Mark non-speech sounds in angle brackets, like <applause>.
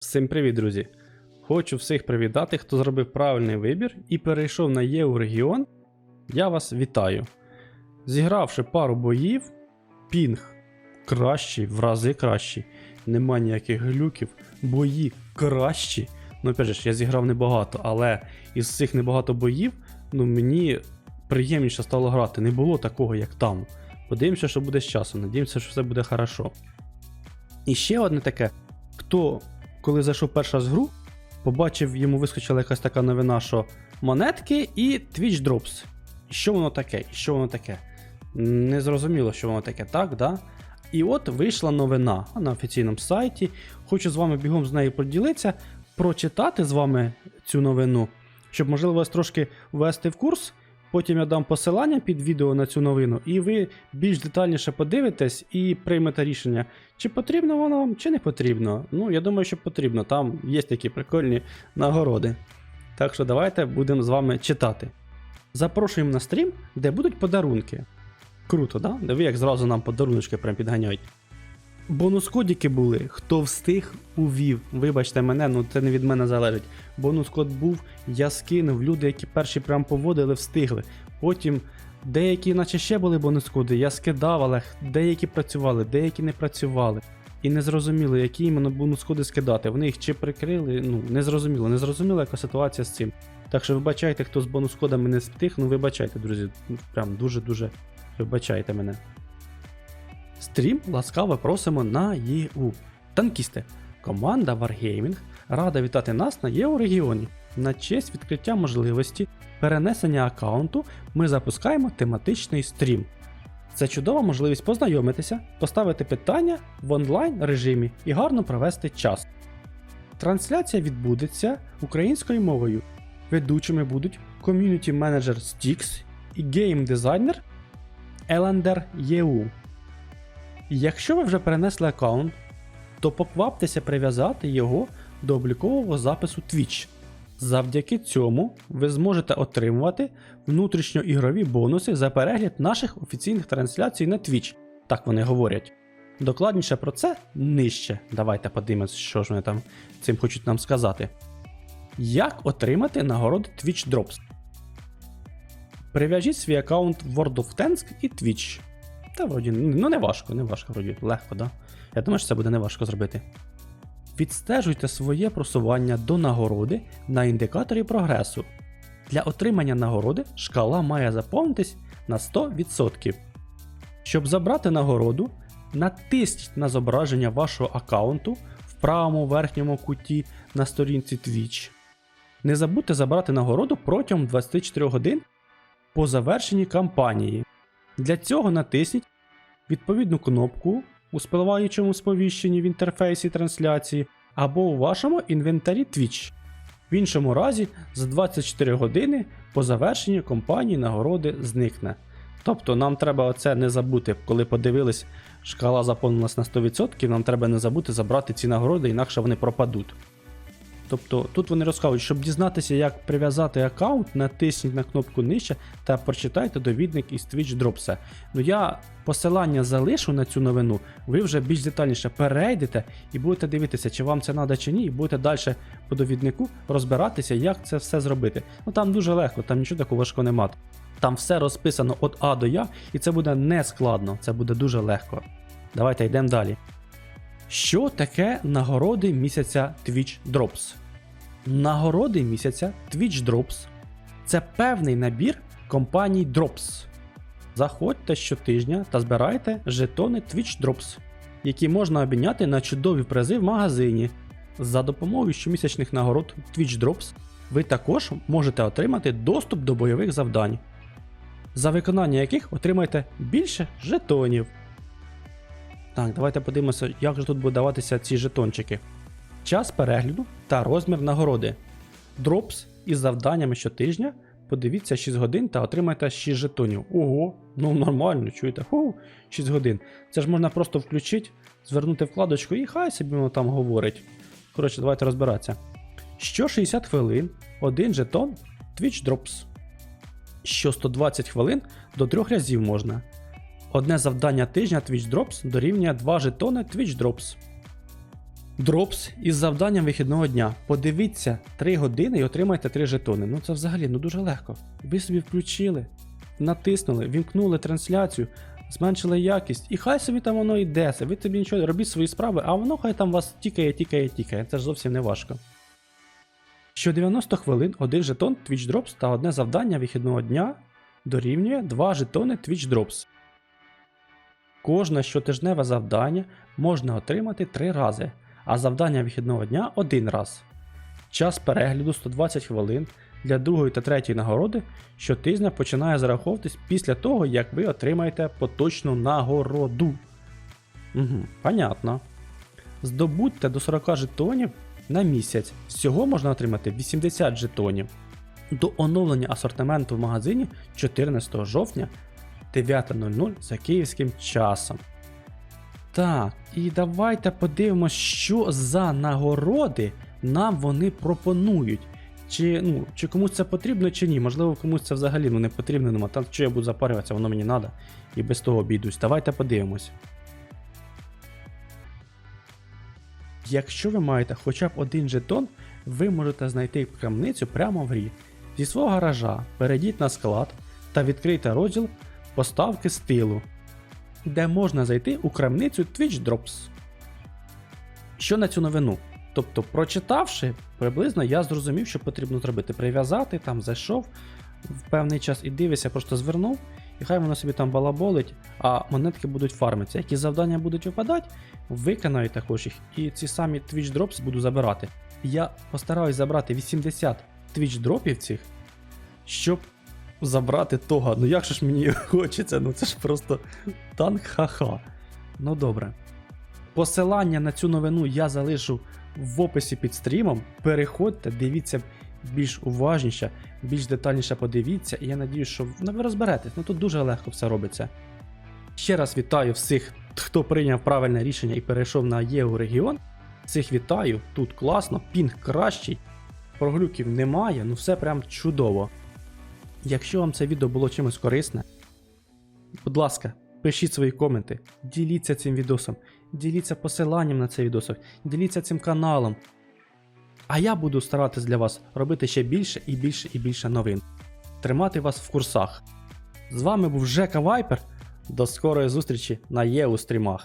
Всім привіт, друзі! Хочу всіх привітати, хто зробив правильний вибір і перейшов на ЄУ. Я вас вітаю. Зігравши пару боїв, пінг кращий, в рази кращий. Нема ніяких глюків, бої кращі. Ну, опять же, я зіграв небагато, але із цих небагато боїв, ну мені приємніше стало грати. Не було такого, як там. Подивимося, що буде з часом. Надіємося, що все буде хорошо. І ще одне таке, хто, коли зайшов перший раз в гру, побачив, йому вискочила якась така новина, що монетки і Twitch Drops. Що воно таке? Що воно таке? Не зрозуміло, що воно таке, так, да? І от вийшла новина на офіційному сайті. Хочу з вами бігом з нею поділитися, прочитати з вами цю новину, щоб, можливо, вас трошки ввести в курс. Потім я дам посилання під відео на цю новину, і ви більш детальніше подивитесь і приймете рішення, чи потрібно воно вам, чи не потрібно. Ну, я думаю, що потрібно. Там є такі прикольні нагороди. Так що давайте будемо з вами читати. Запрошуємо на стрім, де будуть подарунки. Круто, да? Диви, як зразу нам подаруночки прям підганяють. Бонус кодики були, хто встиг, увів. Вибачте мене, ну це не від мене залежить. Бонус код був, я скинув. Люди, які перші прям поводили, встигли. Потім деякі, наче ще були бонус коди, я скидав, але деякі працювали, деякі не працювали. І не зрозуміло, які іменно бонус коди скидати. Вони їх чи прикрили, ну не зрозуміло, не зрозуміло, яка ситуація з цим. Так що вибачайте, хто з бонус кодами не встиг, ну вибачайте, друзі. Прям дуже-дуже вибачайте мене. Стрім ласкаво просимо на ЄУ. Танкісти. Команда Wargaming рада вітати нас на ЄУ регіоні. На честь відкриття можливості перенесення аккаунту ми запускаємо тематичний стрім. Це чудова можливість познайомитися, поставити питання в онлайн режимі і гарно провести час. Трансляція відбудеться українською мовою. Ведучими будуть ком'юніті менеджер Stix і гейм-дизайнер Елендер ЄУ. Якщо ви вже перенесли аккаунт, то покваптеся прив'язати його до облікового запису Twitch. Завдяки цьому ви зможете отримувати внутрішньоігрові бонуси за перегляд наших офіційних трансляцій на Twitch. Так вони говорять. Докладніше про це нижче. Давайте подивимось, що ж вони там цим хочуть нам сказати. Як отримати нагороди Twitch Drops? Прив'яжіть свій аккаунт World of Tanks і Twitch. Та вроді, ну не важко, не важко, вроді, легко, да? Я думаю, що це буде не важко зробити. Відстежуйте своє просування до нагороди на індикаторі прогресу. Для отримання нагороди шкала має заповнитись на 100%. Щоб забрати нагороду, натисніть на зображення вашого аккаунту в правому верхньому куті на сторінці Twitch. Не забудьте забрати нагороду протягом 24 годин по завершенні кампанії. Для цього натисніть відповідну кнопку у спливаючому сповіщенні в інтерфейсі трансляції або у вашому інвентарі Twitch. В іншому разі, за 24 години по завершенні компанії нагороди зникне. Тобто нам треба оце не забути, коли подивились, шкала заповнилась на 100%, нам треба не забути забрати ці нагороди, інакше вони пропадуть. Тобто тут вони розказують, щоб дізнатися, як прив'язати аккаунт, натисніть на кнопку нижче та прочитайте довідник із Twitch Dropsa. Ну я посилання залишу на цю новину, ви вже більш детальніше перейдете і будете дивитися, чи вам це треба чи ні, і будете далі по довіднику розбиратися, як це все зробити. Ну там дуже легко, там нічого такого важкого немає. Там все розписано від А до Я, і це буде не складно, це буде дуже легко. Давайте йдемо далі. Що таке нагороди місяця Twitch Drops? Нагороди місяця Twitch Drops це певний набір компаній Drops. Заходьте щотижня та збирайте жетони Twitch Drops, які можна обміняти на чудові призи в магазині. За допомогою щомісячних нагород Twitch Drops ви також можете отримати доступ до бойових завдань, за виконання яких отримаєте більше жетонів. Так, давайте подивимося, як же тут будуть даватися ці жетончики. Час перегляду та розмір нагороди. Дропс із завданнями щотижня. Подивіться 6 годин та отримайте 6 жетонів. Ого, ну нормально, чуєте? Ху, 6 годин. Це ж можна просто включити, звернути вкладочку і хай собі воно там говорить. Коротше, давайте розбиратися. Що 60 хвилин, один жетон Twitch Drops. Що 120 хвилин до 3 разів можна. Одне завдання тижня Twitch Drops дорівнює 2 жетони Twitch Drops. Дропс із завданням вихідного дня. Подивіться 3 години і отримайте 3 жетони. Ну це взагалі ну дуже легко. Ви собі включили, натиснули, вімкнули трансляцію, зменшили якість, і хай собі там воно йде. Ви тобі нічого робіть свої справи, а воно хай там вас тікає, тікає, тікає. Це ж зовсім не важко. Що 90 хвилин один жетон Twitch Drops та одне завдання вихідного дня дорівнює 2 жетони Twitch Drops. Кожне щотижневе завдання можна отримати 3 рази, а завдання вихідного дня один раз. Час перегляду 120 хвилин для другої та третьої нагороди щотижня починає зараховуватись після того, як ви отримаєте поточну нагороду. Угу, понятно. Здобудьте до 40 жетонів на місяць. Всього можна отримати 80 жетонів. До оновлення асортименту в магазині 14 жовтня 9.00 за київським часом. Так, і давайте подивимось, що за нагороди нам вони пропонують. Чи, ну, чи комусь це потрібно, чи ні. Можливо, комусь це взагалі ну, не потрібно, нема. Там що я буду запарюватися, воно мені треба. І без того обійдусь. Давайте подивимось. Якщо ви маєте хоча б один жетон, ви можете знайти крамницю прямо в грі. Зі свого гаража перейдіть на склад та відкрийте розділ поставки стилу, де можна зайти у крамницю Twitch Drops. Що на цю новину? Тобто, прочитавши, приблизно я зрозумів, що потрібно зробити. Прив'язати, там зайшов в певний час і дивишся, просто звернув, і хай воно собі там балаболить, а монетки будуть фармитися. Які завдання будуть випадати, виконаю також їх, і ці самі Twitch Drops буду забирати. Я постараюсь забрати 80 Twitch дропів цих, щоб забрати того. Ну як же ж мені <laughs> хочеться, ну це ж просто танк ха-ха. Ну добре. Посилання на цю новину я залишу в описі під стрімом. Переходьте, дивіться більш уважніше, більш детальніше подивіться, і я надіюсь, що ну, ви розберетесь. Ну тут дуже легко все робиться. Ще раз вітаю всіх, хто прийняв правильне рішення і перейшов на ЄУ регіон. Всіх вітаю, тут класно, пінг кращий, проглюків немає, ну все прям чудово. Якщо вам це відео було чимось корисне, будь ласка, пишіть свої коменти, діліться цим відосом, діліться посиланням на цей відосик, діліться цим каналом. А я буду старатись для вас робити ще більше і більше і більше новин. Тримати вас в курсах. З вами був Жека Вайпер. До скорої зустрічі на ЄУ стрімах.